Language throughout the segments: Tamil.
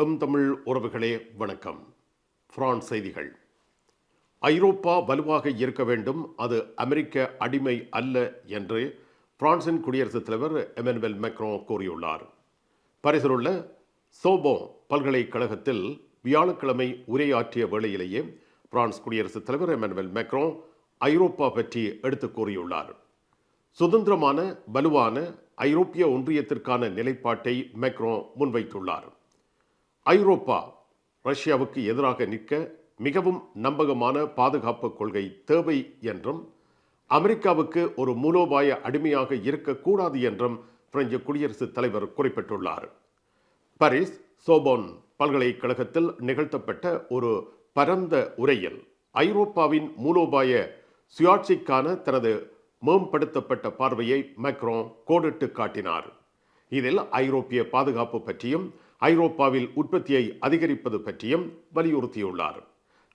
எம் தமிழ் உறவுகளே வணக்கம். பிரான்ஸ் செய்திகள். ஐரோப்பா வலுவாக இருக்க வேண்டும் அது அமெரிக்க அடிமை அல்ல என்று பிரான்சின் குடியரசுத் தலைவர் எமனுவல் மெக்ரோ கூறியுள்ளார். பரிசில் உள்ள சோபோ பல்கலைக்கழகத்தில் வியாழக்கிழமை உரையாற்றிய வேளையிலேயே பிரான்ஸ் குடியரசுத் தலைவர் எமனுவல் மெக்ரோ ஐரோப்பா பற்றி எடுத்துக் கூறியுள்ளார். சுதந்திரமான வலுவான ஐரோப்பிய ஒன்றியத்திற்கான நிலைப்பாட்டை மெக்ரோ முன்வைத்துள்ளார். ஐரோப்பா ரஷ்யாவுக்கு எதிராக நிற்க மிகவும் நம்பகமான பாதுகாப்பு கொள்கை தேவை என்றும் அமெரிக்காவுக்கு ஒரு மூலோபாய அடிமையாக இருக்கக்கூடாது என்றும் பிரெஞ்சு குடியரசுத் தலைவர் குறிப்பிட்டுள்ளார். பாரிஸ் சோபோன் பல்கலைக்கழகத்தில் நிகழ்த்தப்பட்ட ஒரு பரந்த உரையில் ஐரோப்பாவின் மூலோபாய சுயாட்சிக்கான தனது மேம்படுத்தப்பட்ட பார்வையை மேக்ரோ கோடிட்டு காட்டினார். இதில் ஐரோப்பிய பாதுகாப்பு பற்றியும் ஐரோப்பாவில் உற்பத்தியை அதிகரிப்பது பற்றியும் வலியுறுத்தியுள்ளார்.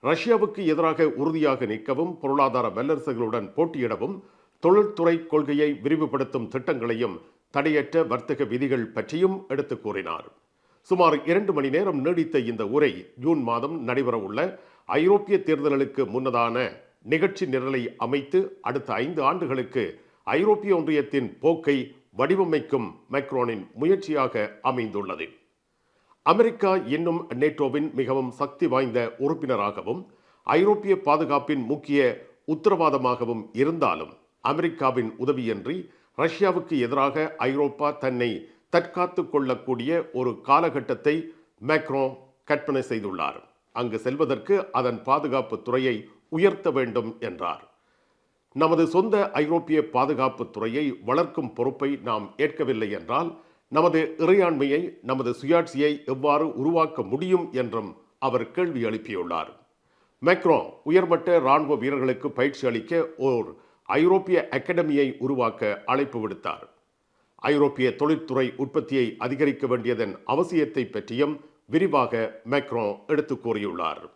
ரஷ்யாவுக்கு எதிராக உறுதியாக நிற்கவும் பொருளாதார வல்லரசுகளுடன் போட்டியிடவும் தொழில்துறை கொள்கையை விரிவுபடுத்தும் திட்டங்களையும் தடையற்ற வர்த்தக விதிகள் பற்றியும் எடுத்துக் கூறினார். சுமார் இரண்டு மணி நேரம் நீடித்த இந்த உரை ஜூன் மாதம் நடைபெறவுள்ள ஐரோப்பிய தேர்தல்களுக்கு முன்னதான நிகழ்ச்சி நிரலை அமைத்து அடுத்த ஐந்து ஆண்டுகளுக்கு ஐரோப்பிய ஒன்றியத்தின் போக்கை வடிவமைக்கும் மைக்ரோனின் முயற்சியாக அமைந்துள்ளது. அமெரிக்கா இன்னும் நேட்டோவின் மிகவும் சக்தி வாய்ந்த உறுப்பினராகவும் ஐரோப்பிய பாதுகாப்பின் முக்கிய உத்தரவாதமாகவும் இருந்தாலும் அமெரிக்காவின் உதவியின்றி ரஷ்யாவுக்கு எதிராக ஐரோப்பா தன்னை தற்காத்து கொள்ளக்கூடிய ஒரு காலகட்டத்தை மேக்ரோ கற்பனை செய்துள்ளார். அங்கு செல்வதற்கு அதன் பாதுகாப்பு துறையை உயர்த்த வேண்டும் என்றார். நமது சொந்த ஐரோப்பிய பாதுகாப்பு துறையை வளர்க்கும் பொறுப்பை நாம் ஏற்கவில்லை என்றால் நமது இறையாண்மையை நமது சுயாட்சியை எவ்வாறு உருவாக்க முடியும் என்றும் அவர் கேள்வி எழுப்பியுள்ளார். மேக்ரோ உயர்மட்ட இராணுவ வீரர்களுக்கு பயிற்சி அளிக்க ஓர் ஐரோப்பிய அகாடமியை உருவாக்க அழைப்பு விடுத்தார். ஐரோப்பிய தொழிற்துறை உற்பத்தியை அதிகரிக்க வேண்டியதன் அவசியத்தை பற்றியும் விரிவாக மேக்ரோ எடுத்துக் கூறியுள்ளார்.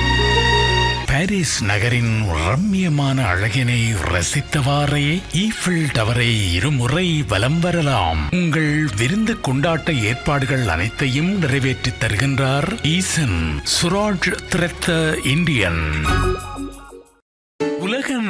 பாரிஸ் நகரின் ரம்மியமான அழகினை ரசித்தவாறே ஈஃபில் டவரை இருமுறை வலம் வரலாம். உங்கள் விருந்து கொண்டாட்ட ஏற்பாடுகள் அனைத்தையும் நிறைவேற்றித் தருகின்றார் ஈசன் Suraj திரத்த Indian.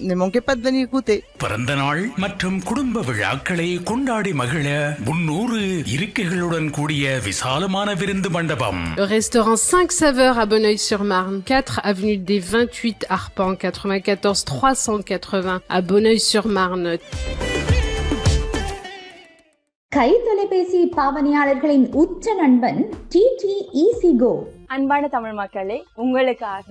De venir goûter. பிறந்த நாள் மற்றும் குடும்ப விழாக்களை கொண்டாடி மகிழ முன்னூறு இருக்கைகளுடன் கூடிய விசாலமான விருந்து மண்டபம் Le restaurant 5 saveurs à Bonneuil-sur-Marne, 4 avenue des 28 Arpents, 94 380 à Bonneuil-sur-Marne. கை தொலைபேசி பாவனையாளர்களின் உச்ச நண்பன் டிடி ஈசி கோ அன்பான தமிழ் மக்களே உங்களுக்காக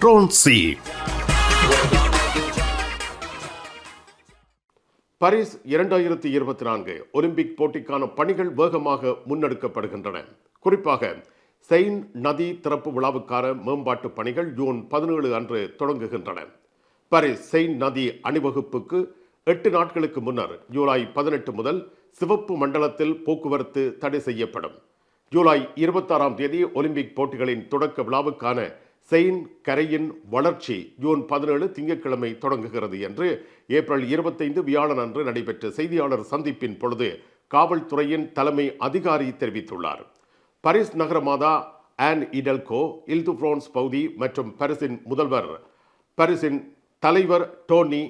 ட்ரோன்சி பாரிஸ் இரண்டாயிரத்தி இருபத்தி நான்கு ஒலிம்பிக் போட்டிக்கான பணிகள் வேகமாக முன்னெடுக்கப்படுகின்றன. குறிப்பாக செயின் நதி திறப்பு விழாவுக்கான மேம்பாட்டு பணிகள் ஜூன் பதினேழு அன்று தொடங்குகின்றன. பாரிஸ் செயின் நதி அணிவகுப்புக்கு எட்டு நாட்களுக்கு முன்னர் ஜூலை பதினெட்டு முதல் சிவப்பு மண்டலத்தில் போக்குவரத்து தடை செய்யப்படும். ஜூலை இருபத்தாறாம் தேதி ஒலிம்பிக் போட்டிகளின் தொடக்க விழாவுக்கான செயின் கரையின் வளர்ச்சி ஜூன் பதினேழு திங்கட்கிழமை தொடங்குகிறது என்று ஏப்ரல் இருபத்தைந்து வியாழன் அன்று நடைபெற்ற செய்தியாளர் சந்திப்பின் பொழுது காவல்துறையின் தலைமை அதிகாரி தெரிவித்துள்ளார். பாரிஸ் நகரமாதா ஆன் இடல்கோ இல்து பிரான்ஸ் பகுதி மற்றும் பரிசின் முதல்வர் பரிசின் தலைவர் டோனி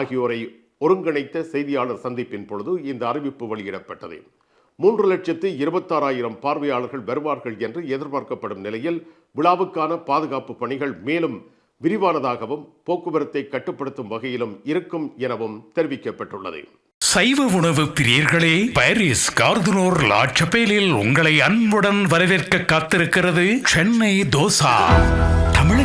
ஆகியோரை ஒருங்கிணைத்த செய்தியாளர் சந்திப்பின் பொழுது இந்த அறிவிப்பு வெளியிடப்பட்டது. மூன்று லட்சத்து இருபத்தாறாயிரம் பார்வையாளர்கள் வருவார்கள் என்று எதிர்பார்க்கப்படும் நிலையில் விழாவுக்கான பாதுகாப்பு பணிகள் மேலும் விரிவானதாகவும் போக்குவரத்தை கட்டுப்படுத்தும் வகையிலும் இருக்கும் எனவும் தெரிவிக்கப்பட்டுள்ளது. சைவ உணவு பிரியர்களே பாரிஸ் கார்துனோர் லாட்சபேலில் உங்களை அன்புடன் வரவேற்க காத்திருக்கிறது சென்னை தோசா.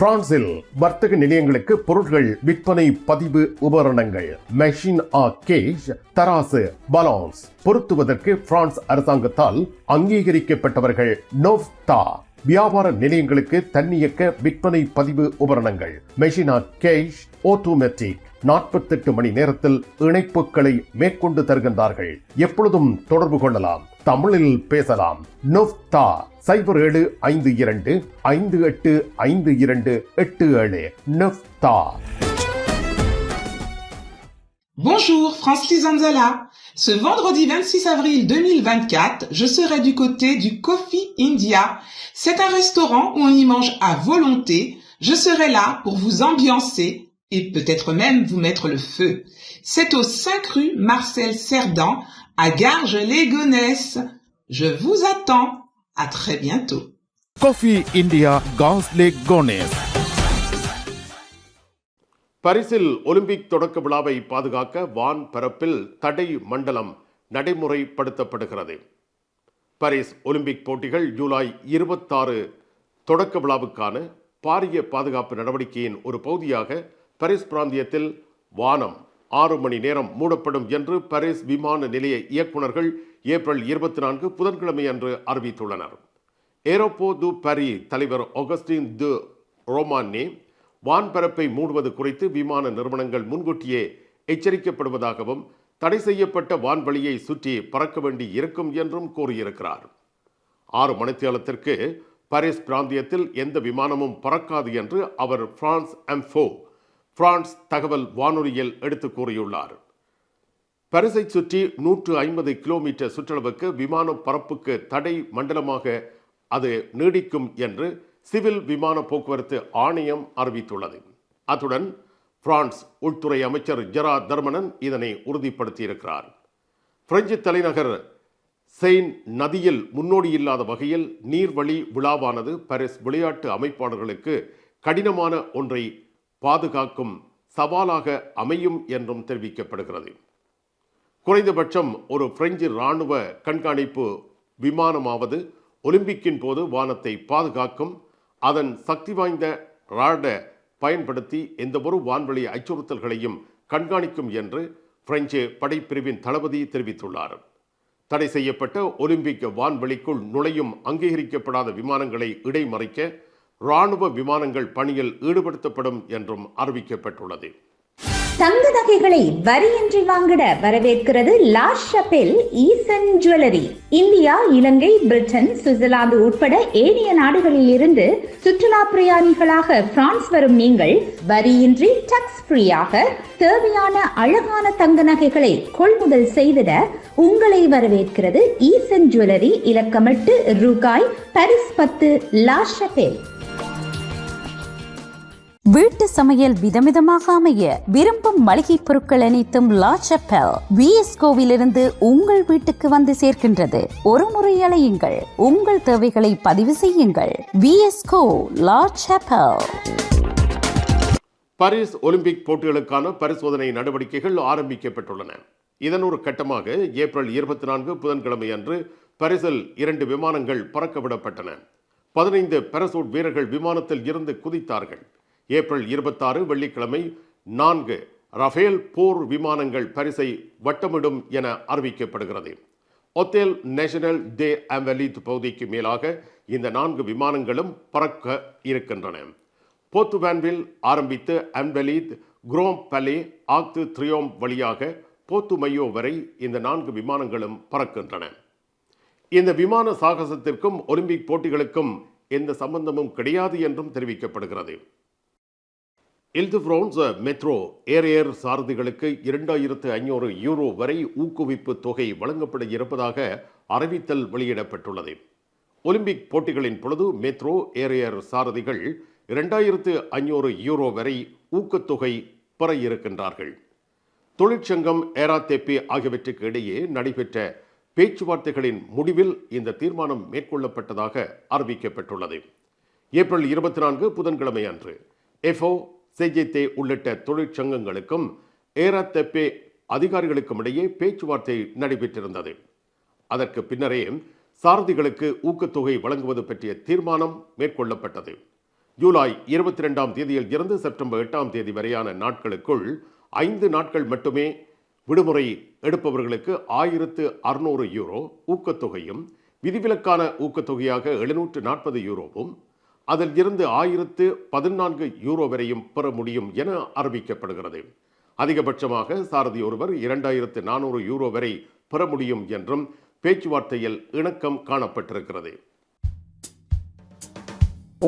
பிரான்சில் வர்த்தக நிலையங்களுக்கு பொருட்கள் விற்பனை பதிவு உபகரணங்கள் மெஷின் ஆ கேஷ் தராசு பலான்ஸ் பொருத்துவதற்கு பிரான்ஸ் அரசாங்கத்தால் அங்கீகரிக்கப்பட்டவர்கள் நோவ்தா வியாபார நிலையங்களுக்கு தன்னியக்க விற்பனை பதிவு உபகரணங்கள் மெஷினா cash automatic நாற்பத்தெட்டு மணி நேரத்தில் இணைப்புகளை மேற்கொண்டு தருகின்றார்கள் எப்பொழுதும் தொடர்பு கொள்ளலாம் தமிழில் பேசலாம் நொஃப்தா சைபர் ஏழு ஐந்து இரண்டு ஐந்து எட்டு ஐந்து இரண்டு எட்டு ஏழு நொஃப்தா Bonjour, France Lizanzala. Ce vendredi 26 avril 2024, je serai du côté du Coffee India. C'est un restaurant où on y mange à volonté. Je serai là pour vous ambiancer et peut-être même vous mettre le feu. C'est au 5 rue Marcel Cerdan à Garges-les-Gonesse. Je vous attends. À très bientôt. India காஸ்லே கோனேஸ் பரிசில் ஒலிம்பிக் தொடக்க விழாவை பாதுகாக்க வான் பரப்பில் தடை மண்டலம் நடைமுறைப்படுத்தப்படுகிறது பாரிஸ் ஒலிம்பிக் போட்டிகள் ஜூலை இருபத்தாறு தொடக்க விழாவுக்கான பாரிய பாதுகாப்பு நடவடிக்கையின் ஒரு பகுதியாக பாரிஸ் பிராந்தியத்தில் வானம் ஆறு மணி நேரம் மூடப்படும் என்று பாரிஸ் விமான நிலைய இயக்குநர்கள் ஏப்ரல் இருபத்தி நான்கு புதன்கிழமை அன்று அறிவித்துள்ளனர். ஏரோப்போ து பரி தலைவர் ஆகஸ்டின் து ரோமானே வான்பரப்பை மூடுவது குறித்து விமான நிறுவனங்கள் முன்கூட்டியே எச்சரிக்கப்படுவதாகவும் தடை செய்யப்பட்ட வான்வழியை சுற்றி பறக்க வேண்டி இருக்கும் என்றும் கூறியிருக்கிறார். ஆறு மணித்தியாலத்திற்கு பாரிஸ் பிராந்தியத்தில் எந்த விமானமும் பறக்காது என்று அவர் பிரான்ஸ் எம்ஃபோ பிரான்ஸ் தகவல் வானொலியில் எடுத்து கூறியுள்ளார். பரிசை சுற்றி நூற்று ஐம்பது கிலோமீட்டர் சுற்றளவுக்கு விமான பரப்புக்கு தடை மண்டலமாக அது நீடிக்கும் என்று சிவில் விமான போக்குவரத்து ஆணையம் அறிவித்துள்ளது. அத்துடன் பிரான்ஸ் உள்துறை அமைச்சர் ஜெரா தர்மனன் இதனை உறுதிப்படுத்தியிருக்கிறார். பிரெஞ்சு தலைநகர் செயின் நதியில் முன்னோடி இல்லாத வகையில் நீர்வழி விழாவானது பாரிஸ் விளையாட்டு அமைப்பாளர்களுக்கு கடினமான ஒன்றை பாதுகாக்கும் சவாலாக அமையும் என்றும் தெரிவிக்கப்படுகிறது. குறைந்தபட்சம் ஒரு பிரெஞ்சு இராணுவ கண்காணிப்பு விமானமாவது ஒலிம்பிக்கின் போது வானத்தை பாதுகாக்கும் அதன் சக்தி வாய்ந்த ராட பயன்படுத்தி எந்தவொரு வான்வழி அச்சுறுத்தல்களையும் கண்காணிக்கும் என்று பிரெஞ்சு படைப்பிரிவின் தளபதி தெரிவித்துள்ளார். தடை செய்யப்பட்ட ஒலிம்பிக் வான்வெளிக்குள் நுழையும் அங்கீகரிக்கப்படாத விமானங்களை இடைமறிக்க ராணுவ விமானங்கள் பணியில் ஈடுபடுத்தப்படும் என்றும் அறிவிக்கப்பட்டுள்ளது. தங்க நகைகளை வரியின்றி வாங்கிட வரவேற்கிறது La Chapelle Eesan jewellery. India Ilangai Britain Switzerland உட்பட ஏனைய நாடுகளில் இருந்து சுற்றுலா பிரயாணிகளாக பிரான்ஸ் வரும் நீங்கள் வரியின்றி டக்ஸ் ஃப்ரீயாக தேவையான அழகான தங்க நகைகளை கொள்முதல் செய்திட உங்களை வரவேற்கிறது ஈசன் ஜுவல்லரி. இலக்கமிட்டு ரூகாய் பரிஸ் பத்து லா ஷபெல் வீட்டு சமையல் விதவிதமாக அமைய விரும்பும் மளிகை பொருட்கள் அனைத்தும் லா செப்பல். விஎஸ்கோவிலிருந்து உங்கள் வீட்டுக்கு வந்து சேர்க்கின்றது. ஒரு முறை அலையுங்கள். உங்கள் தேவைகளை பதிவு செய்யுங்கள். விஎஸ்கோ லா செப்பல். பாரிஸ் ஒலிம்பிக் போட்டிகளுக்கான பரிசோதனை நடவடிக்கைகள் ஆரம்பிக்கப்பட்டுள்ளன. இதன் ஒரு கட்டமாக ஏப்ரல் இருபத்தி நான்கு புதன்கிழமை அன்று பரிசில் இரண்டு விமானங்கள் பறக்கவிடப்பட்டன. பதினைந்து பரசூட் வீரர்கள் விமானத்தில் இருந்து குதித்தார்கள். ஏப்ரல் இருபத்தாறு வெள்ளிக்கிழமை நான்கு ரஃபேல் போர் விமானங்கள் பரிசை வட்டமிடும் என அறிவிக்கப்படுகிறது. ஒத்தேல் நேஷனல் டே ஆம்பலித் பகுதிக்கு மேலாக இந்த நான்கு விமானங்களும் பறக்க இருக்கின்றன. போத்துவான்வில் ஆரம்பித்து அம்பலீத் குரோம் பலே ஆக்து த்ரியோம் வழியாக போத்துமையோ வரை இந்த நான்கு விமானங்களும் பறக்கின்றன. இந்த விமான சாகசத்திற்கும் ஒலிம்பிக் போட்டிகளுக்கும் எந்த சம்பந்தமும் கிடையாது என்றும் தெரிவிக்கப்படுகிறது. இல்து பிரான்ஸ் மெட்ரோ ஏர் சாரதிகளுக்கு இரண்டாயிரத்து ஐநூறு யூரோ வரை ஊக்குவிப்பு தொகை வழங்கப்பட இருப்பதாக அறிவித்தல் வெளியிடப்பட்டுள்ளது. ஒலிம்பிக் போட்டிகளின் பொழுது மெட்ரோ ஏர் சாரதிகள் இரண்டாயிரத்து ஐநூறு யூரோ வரை ஊக்கத்தொகை பெற இருக்கின்றார்கள். தொழிற்சங்கம் ஏராத்தேப்பி ஆகியவற்றுக்கு இடையே நடைபெற்ற பேச்சுவார்த்தைகளின் முடிவில் இந்த தீர்மானம் மேற்கொள்ளப்பட்டதாக அறிவிக்கப்பட்டுள்ளது. ஏப்ரல் இருபத்தி நான்கு புதன்கிழமை அன்று. எஃப்ஓ செஜித்தே உள்ளிட்ட தொழிற்சங்கங்களுக்கும் ஏராத்தெப்பே அதிகாரிகளுக்கும் இடையே பேச்சுவார்த்தை நடைபெற்றிருந்தது. அதற்கு பின்னரே சாரதிகளுக்கு ஊக்கத்தொகை வழங்குவது பற்றிய தீர்மானம் மேற்கொள்ளப்பட்டது. ஜூலை இருபத்தி ரெண்டாம் தேதியில் இருந்து செப்டம்பர் எட்டாம் தேதி வரையான நாட்களுக்குள் ஐந்து நாட்கள் மட்டுமே விடுமுறை எடுப்பவர்களுக்கு ஆயிரத்து அறுநூறு யூரோ ஊக்கத்தொகையும் விதிவிலக்கான ஊக்கத்தொகையாக எழுநூற்று நாற்பது யூரோவும் அதில் இருந்து ஆயிரத்து பதினான்கு யூரோ வரையும் பெற முடியும் என அறிவிக்கப்படுகிறது. அதிகபட்சமாக சாரதி ஒருவர் இரண்டாயிரத்து நானூறு யூரோ வரை பெற முடியும் என்றும் பேச்சுவார்த்தையில் இணக்கம் காணப்பட்டிருக்கிறது.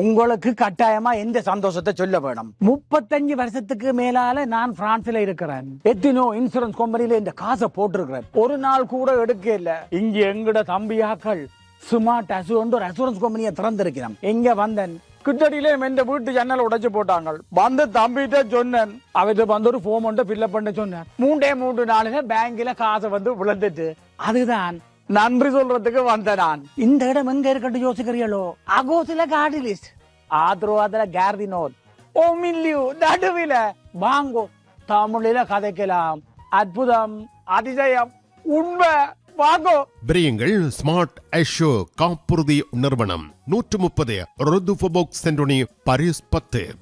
உங்களுக்கு கட்டாயமா எந்த சந்தோஷத்தை சொல்ல வேணும்? முப்பத்தஞ்சு வருஷத்துக்கு மேலால நான் பிரான்ஸ்ல இருக்கிறேன். எத்தினோ இன்சூரன்ஸ் கம்பெனில இந்த காசை போட்டிருக்கிறேன். ஒரு நாள் கூட எடுக்க இல்ல. இங்க எங்கட தம்பியாக்கள் ஸ்மார்ட் அசூர் ஒரு அசூரன்ஸ் கம்பெனியை திறந்திருக்கிறோம் எங்க வந்தேன்? கிட்டடியிலே எந்த வீட்டு ஜன்னல் உடைச்சு போட்டாங்க வந்து தம்பிட்ட சொன்னேன். அவர்கிட்ட வந்து ஒரு ஃபோம் ஒன்று ஃபில்அப் பண்ண சொன்னேன். மூன்றே மூன்று நாளுங்க பேங்க்ல காசை வந்து விழுந்துட்டு. அதுதான் நன்றி சொல்றதுக்கு வந்த நான். இந்த இடம் எங்க இருக்கட்டும் யோசிக்கிறீங்களோ அகோசில கார்டு லிஸ்ட் ஆத்ரோவாதுல கேர்தினோர் ஓ மில்லியூ நடுவில. வாங்கோ தமிழில கதைக்கலாம். அற்புதம் அதிசயம் உண்மை. வாங்கோ. பிரியுங்கள் ஸ்மார்ட் ஐஷோ காப்புறுதி நிறுவனம். நூற்று முப்பது ரொதுஃபோபோக் சென்டோனி பரிஸ் பத்து.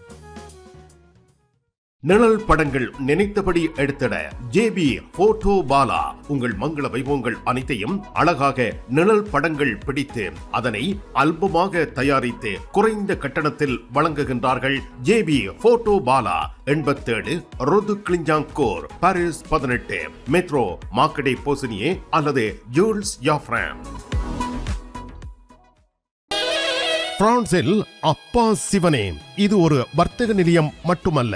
நிழல் படங்கள் நினைத்தபடி எடுத்திட ஜேபி போட்டோ பாலா. உங்கள் மங்கள வைபவங்கள் அனைத்தையும் அழகாக நிழல் படங்கள் பிடித்து அதனை அல்பமாக தயாரித்து குறைந்த கட்டணத்தில் வழங்குகின்றார்கள் ஜேபி போட்டோ பாலா. எண்பத்தேழு கிளிஞ்சாங்கோர் பாரிஸ் பதினெட்டு. மெட்ரோ மாக்கடே போசினியே அல்லது ஜூல்ஸ் யாஃப்ராம் பிரான்சில் அப்பா சிவனே. இது ஒரு வர்த்தக நிலையம் மட்டுமல்ல.